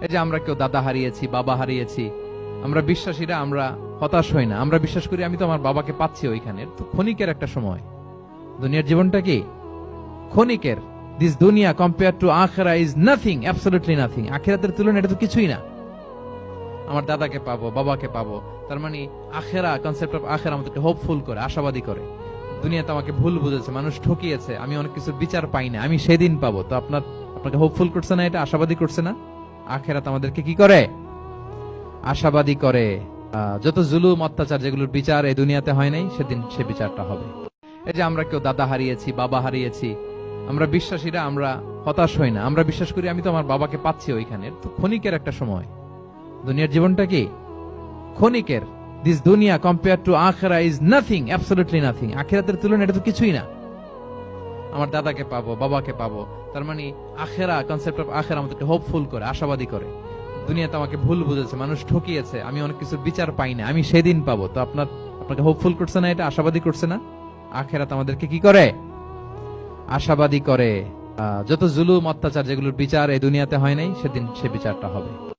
এই যে আমরা কেউ দাদা হারিয়েছি, বাবা হারিয়েছি, আমরা বিশ্বাসীরা, আমরা হতাশ হই না। আমরা বিশ্বাস করি আমি তো আমার বাবাকে পাচ্ছি ওইখানে তো ক্ষণিকের একটা সময়। দুনিয়ার জীবনটা কি? ক্ষণিকের। দিস দুনিয়া কম্পেয়ার টু আখেরা ইজ নাথিং অ্যাবসলিউটলি নাথিং আখেরাতের তুলনায় এটা তো কিছুই না। আমার দাদাকে পাবো, বাবাকে পাবো। তার মানে আখেরা কনসেপ্ট অফ আখেরা আমাদেরকে হোপফুল করে, আশাবাদী করে। দুনিয়াতে আমাকে ভুল বুঝেছে, মানুষ ঠকিয়েছে। আমি অনেক কিছুর বিচার পাই না। আমি সেদিন পাবো। তো আপনার, আপনাকে হোপফুল করছে না এটা? আশাবাদী করছে না? আখেরাত আমাদেরকে কি করে? আশাবাদী করে। যত জুলুম, অত্যাচার যেগুলোর বিচার এই দুনিয়াতে হয় নাই, সেদিন সে বিচারটা হবে। এই যে আমরা কেউ দাদা হারিয়েছি, বাবা হারিয়েছি, আমরা বিশ্বাসীরা, আমরা হতাশ হই না। আমরা বিশ্বাস করি আমি তো আমার বাবাকে পাচ্ছি ওইখানে। তো ক্ষণিকের একটা সময়। দুনিয়ার জীবনটা কি? ক্ষণিকের। দিস দুনিয়া কম্পেয়ার টু আখেরা ইজ নাথিং অ্যাবসলিউটলি নাথিং আখেরাতের তুলনায় এটা তো কিছুই না। আমার দাদাকে পাবো, বাবাকে পাবো। তার মানে আখেরা কনসেপ্ট অফ আখেরা আমাদেরকে হোপফুল করে, আশাবাদী করে। দুনিয়াতে আমাকে ভুল বুঝেছে, মানুষ ঠকিয়েছে, আমি অনেক কিছুর বিচার পাই না, আমি সেদিন পাবো। তো আপনার, আপনাকে হোপফুল করছে না এটা, আশাবাদী করছে না? আখেরাত আমাদেরকে কি করে? আশাবাদী করে। যত জুলুম, অত্যাচার যেগুলোর বিচার এই দুনিয়াতে হয় নাই, সেদিন সে বিচারটা হবে।